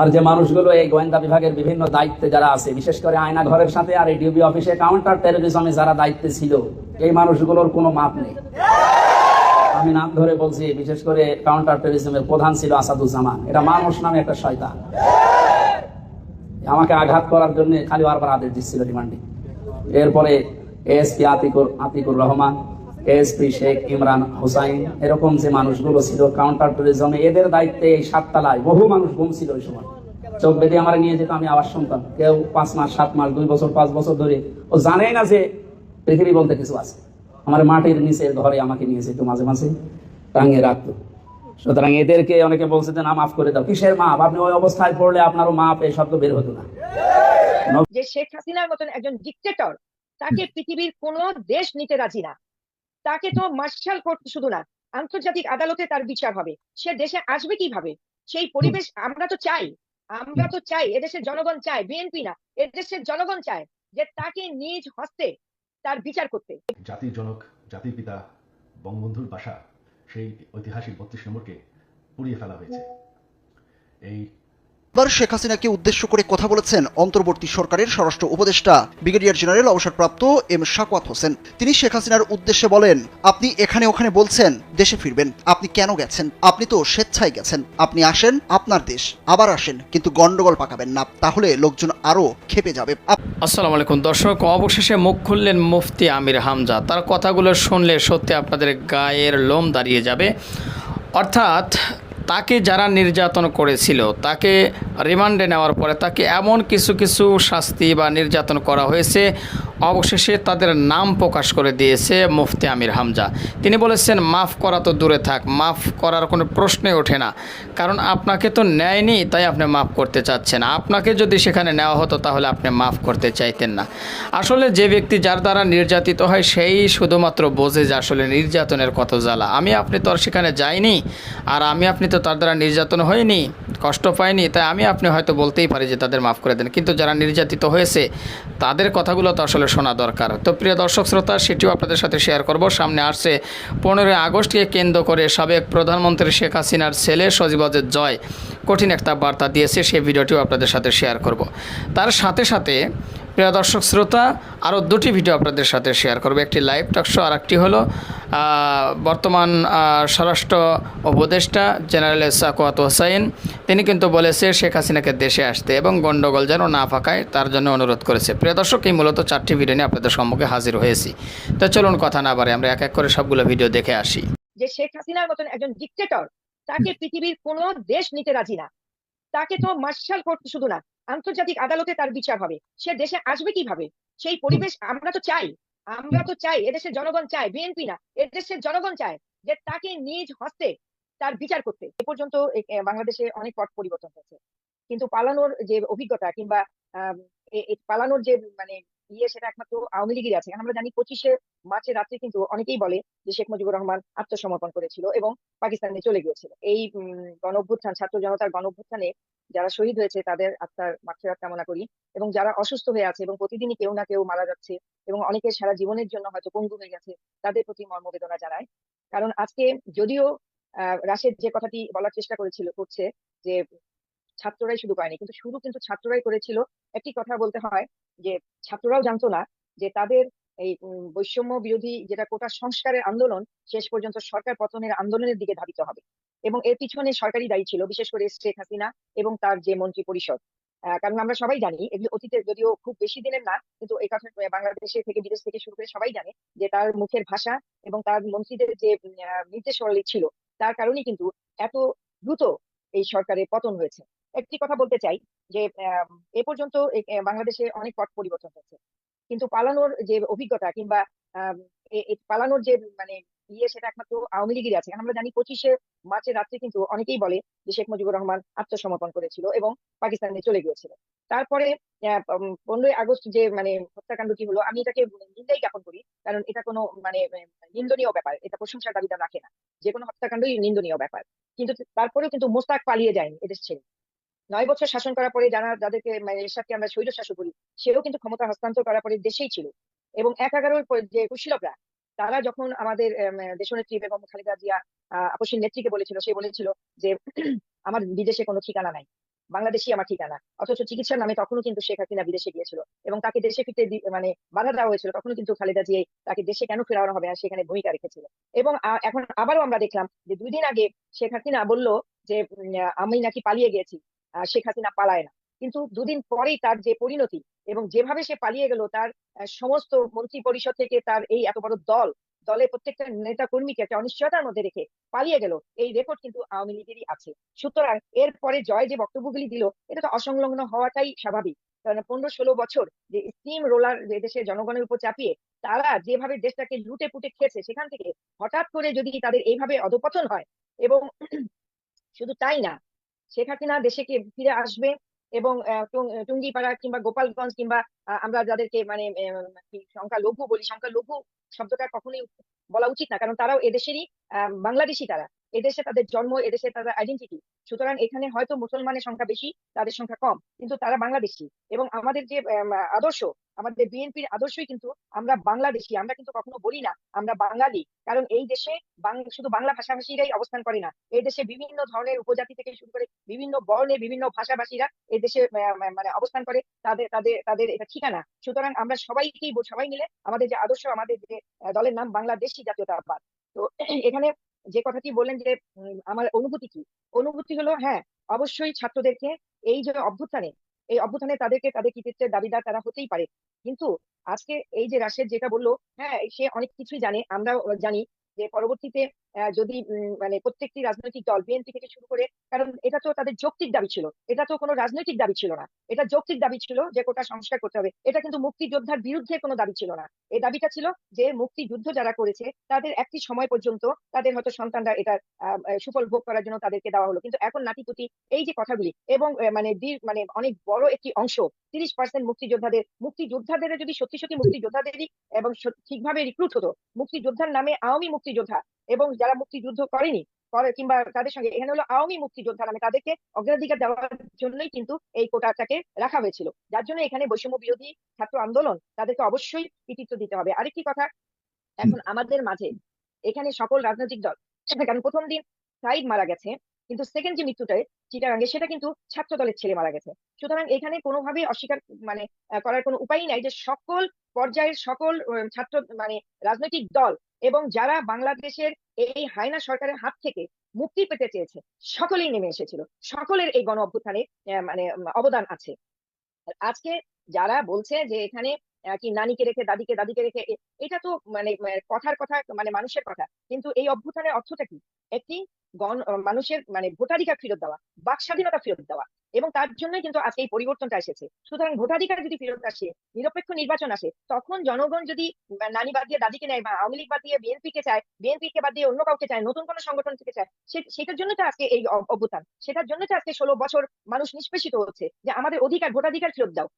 আর যে মানুষগুলো এই গোয়েন্দা বিভাগের বিভিন্ন দায়িত্বে যারা আছে, বিশেষ করে আয়না ঘরের সাথে আর ডিউবি অফিসে কাউন্টার টেরোরিজমে যারা দায়িত্বে ছিল, এই মানুষগুলোর কোনো মাপ নেই। আমি নাম ধরে বলছি, বিশেষ করে কাউন্টার টেরোরিজমের প্রধান ছিল আসাদুজ্জামান। এটা মানুষ নামে একটা শয়তান। আমাকে আঘাত করার জন্য খালি বারবার আদেশ দিচ্ছিল রিমান্ডে। এরপরে এএসপি আতিকুর আতিকুর রহমান এএসপি শেখ, ইমরান হুসাইন, এরকম যে মানুষগুলো ছিল কাউন্টার ট্যুরিজমে এদের দায়িত্বে এই সাততলায় বহু মানুষ ঘুম ছিল ওই সময়। চোখ বেঁধে আমার নিয়ে যেত আমি আবার শুনতাম। কেউ পাঁচ মাস, সাত মাস, দুই বছর, পাঁচ বছর ধরে ও জানেই না যে পৃথিবী বলতে কিছু আছে। আমার মাটির নিচে ঘরে আমাকে নিয়ে যেত মাঝে মাঝে টাঙিয়ে রাখতো সুতরাং এদেরকে অনেকে বলছে যে, না, মাফ করে দাও। কিসের মাপ? আপনি ওই অবস্থায় পড়লে আপনারও মাপ এই শব্দ বের হতো না। যে শেখ হাসিনার মতন একজন ডিক্টেটর তাকে পৃথিবীর কোন দেশ নিতে রাজি না। তাকে তো মার্শাল কোর্ট শুধু না, আন্তর্জাতিক আদালতে তার বিচার হবে। সে দেশে আসবে কীভাবে? সেই পরিবেশ আমরা তো চাই, আমরা তো চাই, এদেশের জনগণ চায়, বিএনপি না, এদেশের জনগণ চায় যে তাকে নিজ হস্তে তার বিচার করতে। জাতির জনক, জাতির পিতা, বঙ্গবন্ধুর বাসা, সেই ঐতিহাসিক বত্রিশ নম্বরকে পুড়িয়ে ফেলা হয়েছে। এই এবার শেখ হাসিনাকে উদ্দেশ্য করে কথা বলেছেন অন্তর্বর্তী সরকারের স্বরাষ্ট্র উপদেষ্টা। ব্রিগেডিয়ার জেনারেল অবসরপ্রাপ্ত এম শাকওয়াত হোসেন। তিনি শেখ হাসিনার উদ্দেশ্যে বলেন, আপনি এখানে ওখানে বলছেন, দেশে ফিরবেন। আপনি কেন গেছেন? আপনি তো স্বেচ্ছায় গেছেন। আপনি আসেন আপনার দেশ, আবার আসেন, কিন্তু গন্ডগোল পাকাবেন না। তাহলে লোকজন আরও খেপে যাবে। আসসালামু আলাইকুম দর্শক, অবশেষে মুখ খুললেন মুফতি আমির হামজা। তার কথাগুলো শুনলে সত্যি আপনাদের গায়ের লোম দাঁড়িয়ে যাবে। অর্থাৎ তাকে যারা নির্যাতন করেছিল, তাকে রিমান্ডে নেওয়ার পরে তাকে এমন কিছু কিছু শাস্তি বা নির্যাতন করা হয়েছে। অবশেষে তাদের নাম প্রকাশ করে দিয়েছে মুফতি আমির হামজা। তিনি বলেছেন, মাফ করা তো দূরে থাক, মাফ করার কোনো প্রশ্নই ওঠে না। কারণ আপনাকে তো নেয়নি, তাই আপনি মাফ করতে চাচ্ছেন। আপনাকে যদি সেখানে নেওয়া হতো, তাহলে আপনি মাফ করতে চাইতেন না। আসলে যে ব্যক্তি যার দ্বারা নির্যাতিত হয়, সেই শুধুমাত্র বোঝে যে আসলে নির্যাতনের কত জ্বালা। আমি, আপনি তো আর সেখানে যাইনি, আর আমি, আপনি তো তার দ্বারা নির্যাতন হয়নি। কষ্ট পায়নি, তাই আমি আপনি হয়তো বলতেই পারি যে তাদের মাফ করে দেন। কিন্তু যারা নির্যাতিত হয়েছে, তাদের কথাগুলো তো আসলে শোনা দরকার। তো প্রিয় দর্শক শ্রোতা, সেটিও আপনাদের সাথে শেয়ার করব। সামনে আসছে পনেরোই আগস্টকে কেন্দ্র করে সাবেক প্রধানমন্ত্রী শেখ হাসিনার ছেলে সজিবাজের জয়। কঠিন একটা বার্তা দিয়েছে সেই ভিডিওটিও আপনাদের সাথে শেয়ার করব। তার সাথে সাথে, প্রিয় দর্শক শ্রোতা, আরও দুটি ভিডিও আপনাদের সাথে শেয়ার করব। একটি লাইভ টকশো আর একটি হলো বর্তমান স্বরাষ্ট্র উপদেষ্টা জেনারেল সাকোয়াত হোসাইন তিনি কিন্তু বলেছে শেখ হাসিনাকে দেশে আসতে এবং গণ্ডগোল যেন না ফাঁকায় তার জন্য অনুরোধ করেছে। প্রিয় দর্শক এই মূলত চারটি ভিডিও নিয়ে আপনাদের সম্মুখে হাজির হয়েছি। তো চলুন কথা না বাড়ে আমরা এক এক করে সবগুলো ভিডিও দেখে আসি। যে শেখ হাসিনার মতন একজন ডিক্টেটর তাকে পৃথিবীর কোন দেশ নিতে রাজি না। তাকে তো মার্শাল কোর্ট শুধু না আন্তর্জাতিক আদালতে তার বিচার হবে। সে দেশে আসবে কীভাবে? সেই পরিবেশ আমরা তো চাই। আমরা তো চাই এদেশের জনগণ চায় বিএনপি না, এদেশের জনগণ চায় যে তাকে নিজ হস্তে তার বিচার করতে। এ পর্যন্ত বাংলাদেশে অনেক পথ পরিবর্তন হয়েছে। কিন্তু পালানোর যে অভিজ্ঞতা কিংবা পালানোর যে মানে ইয়ে সেটা একমাত্র আওয়ামী লীগের আছে। আমরা জানি পঁচিশে মার্চের রাত্রে কিন্তু অনেকেই বলে যে শেখ মুজিবুর রহমান আত্মসমর্পণ করেছিল এবং পাকিস্তানে চলে গিয়েছিল। এই গণ অভ্যুত্থান ছাত্র জনতার গণ অভ্যুত্থানে যারা শহীদ হয়েছে তাদের আত্মার মাগফিরাত কামনা করি এবং যারা অসুস্থ হয়ে আছে এবং প্রতিদিনই কেউ না কেউ মারা যাচ্ছে এবং অনেকের সারা জীবনের জন্য হয়তো পঙ্গু হয়ে গেছে তাদের প্রতি মর্মবেদনা জানায়। কারণ আজকে যদিও আহ, রাশেদ যে কথাটি বলার চেষ্টা করেছিল করছে যে ছাত্ররাই শুধু পায়নি কিন্তু শুরু কিন্তু ছাত্ররাই করেছিল। একটি কথা বলতে হয় যে, ছাত্ররাও জানতো না যে তাদের এই বৈষম্য বিরোধী যেটা কোটা সংস্কারের আন্দোলন, শেষ পর্যন্ত সরকার পতনের আন্দোলনের দিকে ধাবিত হবে। এবং এর পিছনে সরকারি দায়ী ছিল, বিশেষ করে শেখ হাসিনা এবং তার যে মন্ত্রী পরিষদ কারণ আমরা সবাই জানি, এগুলো অতীতে যদিও খুব বেশি দিনের না, কিন্তু এই কথা বাংলাদেশে থেকে, বিদেশ থেকে শুরু করে সবাই জানে যে তার মুখের ভাষা এবং তার মন্ত্রীদের যে নির্দেশাবলী ছিল, তার কারণেই কিন্তু এত দ্রুত এই সরকারের পতন হয়েছে। একটি কথা বলতে চাই যে এ পর্যন্ত বাংলাদেশে অনেক পট পরিবর্তন হয়েছে। কিন্তু পালানোর যে অভিজ্ঞতা কিংবা পালানোর যে মানে ইয়ে সেটা একমাত্র আওয়ামী লীগের আছে। আমরা জানি পঁচিশে মার্চের রাত্রে কিন্তু অনেকেই বলে যে শেখ মুজিবুর রহমান আত্মসমর্পণ করেছিল এবং পাকিস্তানে চলে গিয়েছিল। তারপরে পনেরোই আগস্ট যে মানে হত্যাকাণ্ডটি হলো, আমি এটাকে নিন্দাই জ্ঞাপন করি, কারণ এটা কোনো মানে নিন্দনীয় ব্যাপার, এটা প্রশংসার দাবিদার রাখে না। যে কোনো হত্যাকাণ্ডই নিন্দনীয় ব্যাপার। কিন্তু তারপরেও কিন্তু মোস্তাক পালিয়ে যায়নি এদেশ ছেড়ে। নয় বছর শাসন করার পরে যারা যাদেরকে মানে এরশাদকে আমরা স্বৈর শাসক বলি সেও কিন্তু ক্ষমতা হস্তান্তর করার পরে দেশেই ছিল। এবং এক এগারোর যে কুশীলকরা তারা যখন আমাদের আম, দেশনেত্রী বেগম খালেদা জিয়া আপসীর নেত্রীকে বলেছিল সে বলেছিল যে আমার বিদেশে কোনো ঠিকানা নাই। বাংলাদেশই আমার ঠিকানা। অথচ চিকিৎসার নামে তখনও কিন্তু শেখ হাসিনা বিদেশে গিয়েছিল। এবং তাকে দেশে ফিরতে মানে বাধা দেওয়া হয়েছিল তখনও কিন্তু খালেদা জিয়া তাকে দেশে কেন ফেরানো হবে না সেখানে ভূমিকা রেখেছিল। এবং এখন আবারও আমরা দেখলাম যে দুই দিন আগে শেখ হাসিনা বলল যে আমি নাকি পালিয়ে গেছি শেখ হাসিনা পালায় না। কিন্তু দুদিন পরেই তার যে পরিণতি এবং যেভাবে সে পালিয়ে গেল, তার সমস্ত মন্ত্রী পরিষদ থেকে তার এই এত বড় দল, দলের প্রত্যেকটা নেতা কর্মীকে একটা অনিশ্চয়তার মধ্যে রেখে পালিয়ে গেল, এই রেকর্ড কিন্তু আওয়ামী লীগেরই আছে। সুতরাং এরপরে জয় যে বক্তব্যগুলি দিল, এটা তো অসংলগ্ন হওয়াটাই স্বাভাবিক। কারণ পনেরো ষোলো বছর যে স্টিম রোলার যে দেশের জনগণের উপর চাপিয়ে তারা যেভাবে দেশটাকে লুটে পুটে খেয়েছে, সেখান থেকে হঠাৎ করে যদি তাদের এইভাবে অধপতন হয় এবং শুধু তাই না শেখ হাসিনা দেশে কে ফিরে আসবে এবং টুঙ্গিপাড়া কিংবা গোপালগঞ্জ কিংবা আমরা যাদেরকে মানে সংখ্যালঘু বলি, সংখ্যালঘু শব্দটা কখনোই বলা উচিত না। কারণ তারাও এদেশেরই বাংলাদেশি তারা। এদেশে তাদের জন্ম এদেশে তাদের আইডেন্টিটি সুতরাং এখানে হয়তো মুসলমানের সংখ্যা বেশি, তাদের সংখ্যা কম, কিন্তু তারা বাংলাদেশি। এবং আমাদের যে আদর্শ, আমাদের বিএনপির আদর্শই কিন্তু আমরা বাংলাদেশি, আমরা কিন্তু কখনো বলি না, আমরা বাঙালি। কারণ এই দেশে শুধু বাংলা ভাষাভাষীরাই অবস্থান করে না। এই দেশে বিভিন্ন ধরনের উপজাতি থেকে শুরু করে বিভিন্ন বর্ণের বিভিন্ন ভাষাভাষীরা এই দেশে মানে অবস্থান করে। তাদের তাদের তাদের এটা ঠিকানা। সুতরাং আমরা সবাইকেই সবাই মিলে আমাদের যে আদর্শ, আমাদের যে দলের নাম বাংলাদেশি জাতীয়তাবাদ। তো এখানে যে কথাটি বললেন যে আমার অনুভূতি কি? অনুভূতি হলো হ্যাঁ অবশ্যই ছাত্রদেরকে এই যে অভ্যুত্থানে, এই অভ্যুত্থানে তাদেরকে তাদের কৃতিত্বের দাবিদার তারা হতেই পারে। কিন্তু আজকে এই যে রাশেদ যেটা বলল হ্যাঁ সে অনেক কিছুই জানে। আমরাও জানি যে পরবর্তীতে যদি মানে প্রত্যেকটি রাজনৈতিক দল বিএনপি থেকে শুরু করে, কারণ এটা তো তাদের যৌক্তিক দাবি ছিল। এটা তো কোনো রাজনৈতিক দাবি ছিল না। এটা যৌক্তিক দাবি ছিল যে কোটা সংস্কার করতে হবে। এটা কিন্তু মুক্তিযোদ্ধার বিরুদ্ধে কোনো দাবি ছিল না। এই দাবিটা ছিল যে মুক্তিযুদ্ধ যারা করেছে, তাদের একটি সময় পর্যন্ত তাদের হয়তো সন্তানরা এটা সুফল ভোগ করার জন্য তাদেরকে দেওয়া হলো। কিন্তু এখন নাতিপুতি, এই যে কথাগুলি, এবং মানে মানে অনেক বড় একটি অংশ, তিরিশ পার্সেন্ট মুক্তিযোদ্ধাদের মুক্তিযোদ্ধাদের যদি সত্যি সত্যি মুক্তিযোদ্ধাদেরই এবং ঠিকভাবে রিক্রুট হতো, মুক্তিযোদ্ধার নামে আওয়ামী মুক্তিযোদ্ধা এবং যারা মুক্তিযুদ্ধ করেনি করে কিংবা তাদের সঙ্গে এখানে হলো আওয়ামী মুক্তিযোদ্ধা নামে তাদেরকে অগ্রাধিকার দেওয়ার জন্যই কিন্তু এই কোটাটাকে রাখা হয়েছিল। যার জন্য এখানে বৈষম্য বিরোধী ছাত্র আন্দোলন তাদেরকে অবশ্যই কৃতিত্ব দিতে হবে। আরেকটি কথা এখন আমাদের মাঝে এখানে সকল রাজনৈতিক দল কারণ প্রথম দিন সাইদ মারা গেছে কিন্তু সেকেন্ড যে মৃত্যুটা চিটাগাঙ্গে সেটা কিন্তু ছাত্র দলের ছেলে মারা গেছে। সুতরাং এখানে কোনোভাবেই অস্বীকার মানে করার কোনো উপায় নাই যে সকল পর্যায়ের সকল ছাত্র মানে রাজনৈতিক দল এবং যারা বাংলাদেশের এই হায়না সরকারের হাত থেকে মুক্তি পেতে চেয়েছে, সকলেই নেমে এসেছিল। সকলের এই গণ অভ্যুত্থানে মানে অবদান আছে। আজকে যারা বলছে যে এখানে কি নানিকে রেখে, দাদিকে দাদিকে রেখে এটা তো মানে কথার কথা মানে মানুষের কথা। কিন্তু এই অভ্যুত্থানের অর্থটা কি? একটি গণ মানুষের মানে ভোটাধিকার ফেরত দেওয়া বাক স্বাধীনতা ফেরত দেওয়া এবং তার জন্যই কিন্তু আজকে এই পরিবর্তনটা এসেছে। সুতরাং ভোটাধিকার যদি ফেরত আসে নিরপেক্ষ নির্বাচন আসে তখন জনগণ যদি নানি বাদ দিয়ে দাদিকে নেয় বা আওয়ামী লীগ বাদ দিয়ে বিএনপি কে চায় বিএনপি কে বাদ দিয়ে অন্য কাউকে চায় নতুন কোনো সংগঠন থেকে চায় সেটার জন্য তো আজকে এই অ- অভ্যুত্থান। সেটার জন্য তো আজকে ষোলো বছর মানুষ নিষ্পেষিত হচ্ছে যে আমাদের অধিকার ভোটাধিকার ফেরত দাও।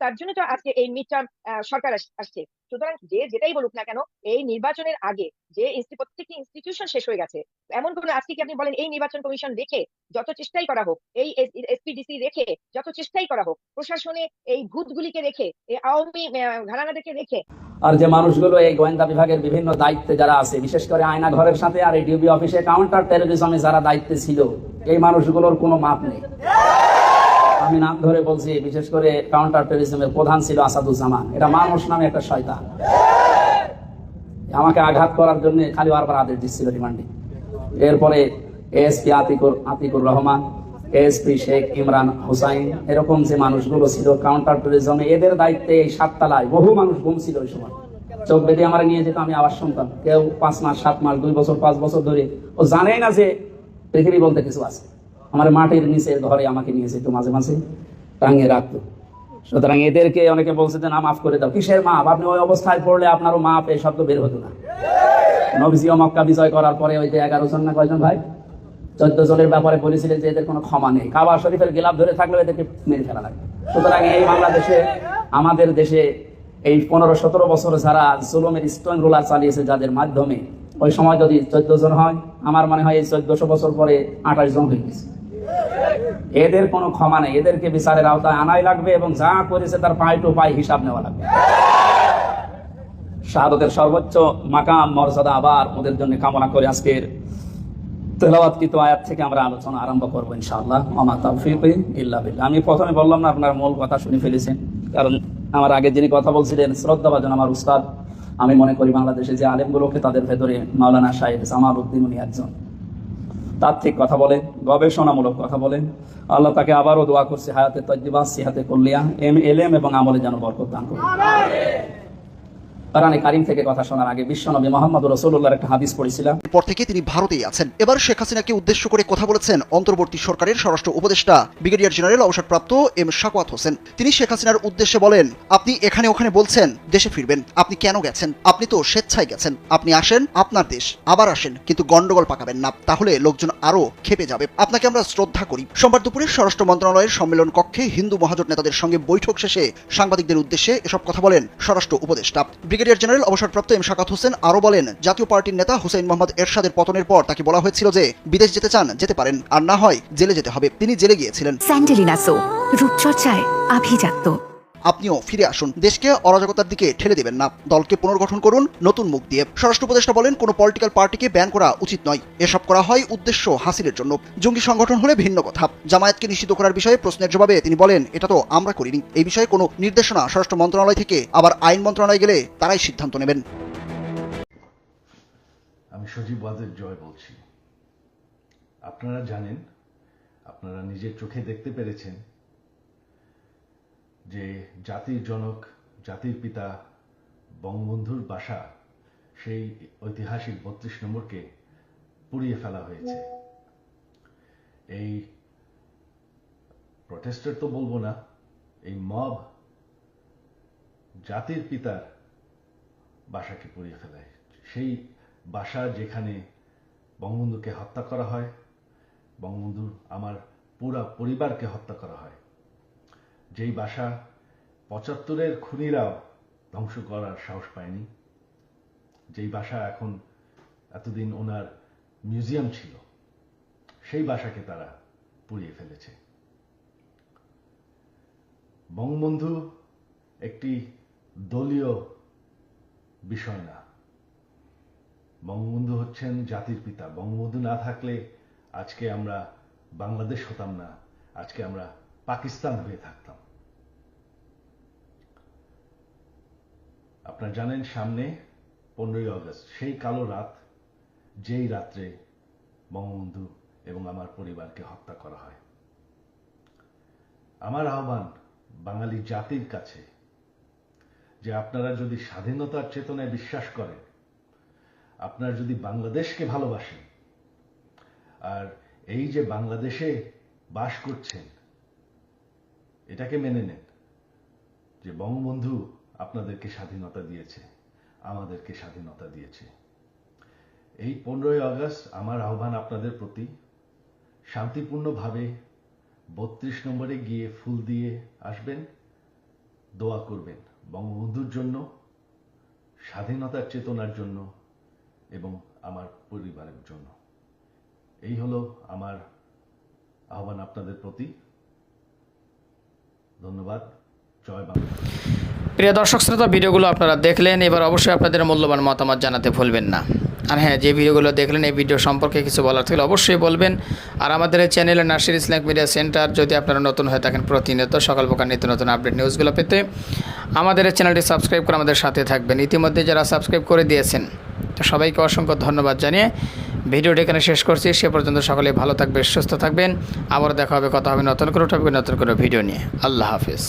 তার জন্য তো আজকে এই মিড টার্ম সরকার আসছে। সুতরাং যে যেটাই বলুক না কেন এই নির্বাচনের আগে যে প্রত্যেকটি ইনস্টিটিউশন শেষ হয়ে গেছে। এমন কোনো আজকে কি আপনি বলেন, এই নির্বাচন কমিশন রেখে যত চেষ্টাই করা হোক, এই এসপিডিসি রেখে যত চেষ্টাই করা হোক, প্রশাসনে এই ভূতগুলিকে রেখে, এই আওয়ামী ঘরানাদেরকে রেখে আর যে মানুষগুলো এই গোয়েন্দা বিভাগের বিভিন্ন দায়িত্বে যারা আছে, বিশেষ করে আয়না ঘরের সাথে আর ডিউবি অফিসে কাউন্টার টেরোরিজমে যারা দায়িত্বে ছিল, এই মানুষগুলোর কোনো মাপ নেই। আমি নাম ধরে বলছি, বিশেষ করে কাউন্টার টেরোরিজমের প্রধান ছিল আসাদুজ্জামান। এটা মানুষ নামে একটা শয়তান। আমাকে আঘাত করার জন্য খালি বারবার আদেশ দিচ্ছিল রিমান্ডে। এরপরে এএসপি আতিকুর আতিকুর রহমান এএসপি শেখ ইমরান হুসাইন, এরকম যে মানুষগুলো ছিল কাউন্টার ট্যুরিজমে এদের দায়িত্বে এই সাততলায় বহু মানুষ ঘুমছিল ওই সময়। চোখ বেঁধে আমার নিয়ে যেত আমি আবার শুনতাম। কেউ পাঁচ মাস, সাত মাস, দুই বছর, পাঁচ বছর ধরে ও জানেই না যে পৃথিবী বলতে কিছু আছে। আমার মাটির নিচে ঘরে আমাকে নিয়ে যেত মাঝে মাঝে টাঙিয়ে রাখতো। সুতরাং এদেরকে অনেকে বলছে যে, না, মাফ করে দাও। কিসের মাপ? আপনি ওই অবস্থায় পড়লে আপনারও মাপ, এই শব্দ বের হতো না। নবীজি মক্কা বিজয় করার পরে ওই যে এগারো জন না কয়জন ভাই? চোদ্দ জনের ব্যাপারে বলেছিলেন যে, এদের কোনো ক্ষমা নেই। কাবা শরীফের গেলাপ ধরে থাকলেও এদেরকে মেরে ফেলা লাগবে সুতরাং এই বাংলাদেশে, আমাদের দেশে এই পনেরো, সতেরো বছর যারা জুলুমের স্টোন রোলার চালিয়েছে, যাদের মাধ্যমে ওই সময় যদি চোদ্দ জন হয়, আমার মনে হয় এই চোদ্দশো বছর পরে আঠাশ জন হয়ে গেছে। এদের কোনো ক্ষমা নেই। এদেরকে বিচারের আওতায় আনাই লাগবে এবং যা করেছে তার পাই টু পাই হিসাব নেওয়া লাগবে। শাহাদতের সর্বোচ্চ মাকাম, মর্যাদা আবার ওদের জন্য কামনা করে আজকের তেলাওয়াতকৃত আয়াত থেকে আমরা আলোচনা আরম্ভ করব ইনশাআল্লাহ। আমা তাওফিক ইল্লা আমি প্রথমে বললাম না, আপনার মূল কথা শুনে ফেলেছেন। কারণ আমার আগে যিনি কথা বলছিলেন, শ্রদ্ধাভাজন আমার উস্তাদ, আমি মনে করি বাংলাদেশে যে আলেমগুলোকে তাদের ভেতরে মাওলানা সাহেব জামাল উদ্দিন উনি একজন। তাত্ত্বিক কথা বলেন গবেষণামূলক কথা বলেন আল্লাহ তাকে আবারও দোয়া করছে, হায়াতে তজ্জিবা সিহাতে কল্লিয়া, এম এলএম এবং আমলে যেন বরকত দান করুন। কারণে কারিম থেকে কথা শোনার আগে মোহাম্মদ রসুল্লাহর একটা হাদিস পড়েছিলাম। এরপর থেকে তিনি ভারতেই আছেন। এবার শেখ হাসিনাকে উদ্দেশ্য করে কথা বলেছেন অন্তর্বর্তী সরকারের স্বরাষ্ট্র উপদেষ্টা, ব্রিগেডিয়ার জেনারেল অবসরপ্রাপ্ত এম শাকওয়াত হোসেন। তিনি শেখ হাসিনার উদ্দেশ্যে বলেন, আপনি এখানে ওখানে বলছেন, দেশে ফিরবেন। আপনি কেন গেছেন? আপনি তো স্বেচ্ছায় গেছেন। আপনি আসেন, আপনার দেশ। আবার আসেন, কিন্তু গন্ডগোল পাকাবেন না। তাহলে লোকজন আরও খেপে যাবে। আপনাকে আমরা শ্রদ্ধা করি। সোমবার দুপুরে স্বরাষ্ট্র মন্ত্রণালয়ের সম্মেলন কক্ষে হিন্দু মহাজোট নেতাদের সঙ্গে বৈঠক শেষে সাংবাদিকদের উদ্দেশ্যে এসব কথা বলেন স্বরাষ্ট্র উপদেষ্টা। ব্রিগেডিয়ার জেনারেল অবসরপ্রাপ্ত এম শাকাত হোসেন আরও বলেন, জাতীয় পার্টির নেতা হুসেন মোহাম্মদ এরশাদের পতনের পর তাকে বলা হয়েছিল যে, বিদেশ যেতে চান, যেতে পারেন। আর না হয় জেলে যেতে হবে। তিনি জেলে গিয়েছিলেন। স্যান্ডেলিনাসো রূপচর্চায় আপনিও ফিরে আসুন। দেশকে অরাজকতার দিকে ঠেলে দেবেন না। দলকে পুনর্গঠন করুন, নতুন মুখ দিয়ে। স্বরাষ্ট্র উপদেষ্টা বলেন, কোনো পলিটিক্যাল পার্টিকে ব্যান করা উচিত নয়। এসব করা হয় উদ্দেশ্য হাসিলের জন্য। জঙ্গি সংগঠন হলে ভিন্ন কথা। জামায়াতকে নিষিদ্ধ করার বিষয়ে প্রশ্নের জবাবে তিনি বলেন, এটা তো আমরা করিনি। এই বিষয়ে কোনো নির্দেশনা স্বরাষ্ট্র মন্ত্রণালয় থেকে আবার আইন মন্ত্রণালয় গেলে তারাই সিদ্ধান্ত নেবেন। আমি সজীব ওয়াজের জয় বলছি। আপনারা জানেন, আপনারা নিজের চোখে দেখতে পেরেছেন যে জাতির জনক, জাতির পিতা বঙ্গবন্ধুর বাসা, সেই ঐতিহাসিক বত্রিশ নম্বরকে পুড়িয়ে ফেলা হয়েছে। এই প্রটেস্টার তো বলব না, এই মব জাতির পিতার বাসাকে পুড়িয়ে ফেলায় সেই বাসা যেখানে বঙ্গবন্ধুকে হত্যা করা হয়, বঙ্গবন্ধুর আমার পুরা পরিবারকে হত্যা করা হয়। যেই বাসা পঁচাত্তরের খুনিরাও ধ্বংস করার সাহস পায়নি, যেই বাসা এখন এতদিন ওনার মিউজিয়াম ছিল, সেই বাসাকে তারা পুড়িয়ে ফেলেছে। বঙ্গবন্ধু একটি দলীয় বিষয় না। বঙ্গবন্ধু হচ্ছেন জাতির পিতা। বঙ্গবন্ধু না থাকলে আজকে আমরা বাংলাদেশ হতাম না, আজকে আমরা পাকিস্তান হয়ে থাকতাম। আপনারা জানেন সামনে পনেরোই আগস্ট, সেই কালো রাত যেই রাত্রে বঙ্গবন্ধু এবং আমার পরিবারকে হত্যা করা হয়। আমার আহ্বান বাঙালি জাতির কাছে যে আপনারা যদি স্বাধীনতার চেতনায় বিশ্বাস করেন, আপনারা যদি বাংলাদেশকে ভালোবাসেন, আর এই যে বাংলাদেশে বাস করছেন, এটাকে মেনে নেন যে বঙ্গবন্ধু আপনাদেরকে স্বাধীনতা দিয়েছে, আমাদেরকে স্বাধীনতা দিয়েছে। এই পনেরোই আগস্ট আমার আহ্বান আপনাদের প্রতি। শান্তিপূর্ণভাবে বত্রিশ নম্বরে গিয়ে ফুল দিয়ে আসবেন, দোয়া করবেন বঙ্গবন্ধুর জন্য, স্বাধীনতার চেতনার জন্য এবং আমার পরিবারের জন্য। এই হলো আমার আহ্বান আপনাদের প্রতি। ধন্যবাদ। প্রিয় দর্শক শ্রোতা, ভিডিওগুলো আপনারা দেখলেন, এবার অবশ্যই আপনাদের মূল্যবান মতামত জানাতে ভুলবেন না। আর হ্যাঁ যে ভিডিওগুলো দেখলেন, এই ভিডিও সম্পর্কে কিছু বলার থাকলে অবশ্যই বলবেন। আর আমাদের এই চ্যানেলে নার্সির ইসলামিক মিডিয়া সেন্টার, যদি আপনারা নতুন হয়ে থাকেন প্রতিনিয়ত, সকাল প্রকার নিত্য নতুন আপডেট নিউজগুলো পেতে আমাদের এই চ্যানেলটি সাবস্ক্রাইব করে আমাদের সাথে থাকবেন। ইতিমধ্যে যারা সাবস্ক্রাইব করে দিয়েছেন, তো সবাইকে অসংখ্য ধন্যবাদ জানিয়ে ভিডিওটি এখানে শেষ করছি। সে পর্যন্ত সকলে ভালো থাকবে সুস্থ থাকবেন। আবার দেখা হবে, কথা হবে নতুন করে টপিক নতুন করে ভিডিও নিয়ে। আল্লাহ হাফিজ।